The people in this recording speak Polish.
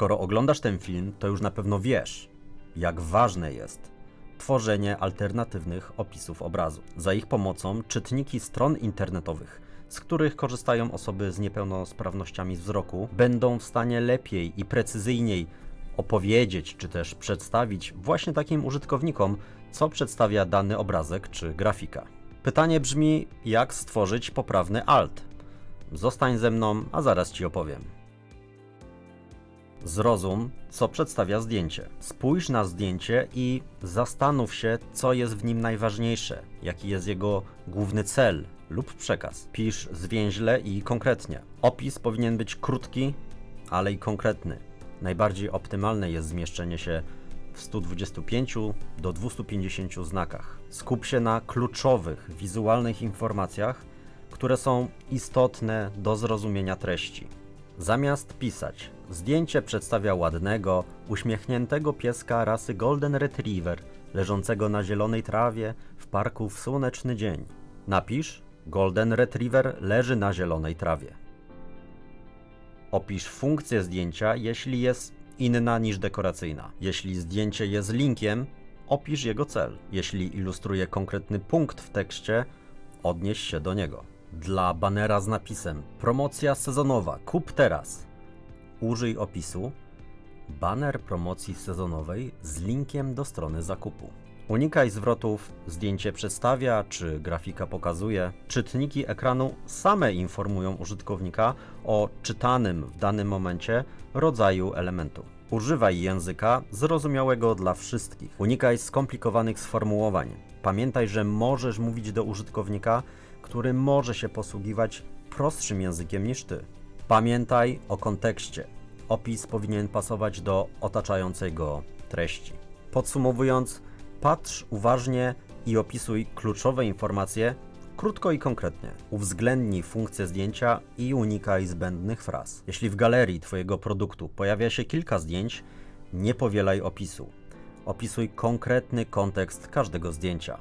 Skoro oglądasz ten film, to już na pewno wiesz, jak ważne jest tworzenie alternatywnych opisów obrazu. Za ich pomocą czytniki stron internetowych, z których korzystają osoby z niepełnosprawnościami wzroku, będą w stanie lepiej i precyzyjniej opowiedzieć czy też przedstawić właśnie takim użytkownikom, co przedstawia dany obrazek czy grafika. Pytanie brzmi, jak stworzyć poprawny alt? Zostań ze mną, a zaraz ci opowiem. Zrozum, co przedstawia zdjęcie. Spójrz na zdjęcie i zastanów się, co jest w nim najważniejsze, jaki jest jego główny cel lub przekaz. Pisz zwięźle i konkretnie. Opis powinien być krótki, ale i konkretny. Najbardziej optymalne jest zmieszczenie się w 125 do 250 znakach. Skup się na kluczowych wizualnych informacjach, które są istotne do zrozumienia treści. Zamiast pisać, zdjęcie przedstawia ładnego, uśmiechniętego pieska rasy Golden Retriever, leżącego na zielonej trawie w parku w słoneczny dzień. Napisz: Golden Retriever leży na zielonej trawie. Opisz funkcję zdjęcia, jeśli jest inna niż dekoracyjna. Jeśli zdjęcie jest linkiem, opisz jego cel. Jeśli ilustruje konkretny punkt w tekście, odnieś się do niego. Dla banera z napisem Promocja sezonowa, kup teraz. Użyj opisu Baner promocji sezonowej z linkiem do strony zakupu. Unikaj zwrotów zdjęcie przedstawia czy grafika pokazuje. Czytniki ekranu same informują użytkownika o czytanym w danym momencie rodzaju elementu. Używaj języka zrozumiałego dla wszystkich. Unikaj skomplikowanych sformułowań. Pamiętaj, że możesz mówić do użytkownika, który może się posługiwać prostszym językiem niż ty. Pamiętaj o kontekście. Opis powinien pasować do otaczającej go treści. Podsumowując, patrz uważnie i opisuj kluczowe informacje krótko i konkretnie. Uwzględnij funkcję zdjęcia i unikaj zbędnych fraz. Jeśli w galerii Twojego produktu pojawia się kilka zdjęć, nie powielaj opisu. Opisuj konkretny kontekst każdego zdjęcia.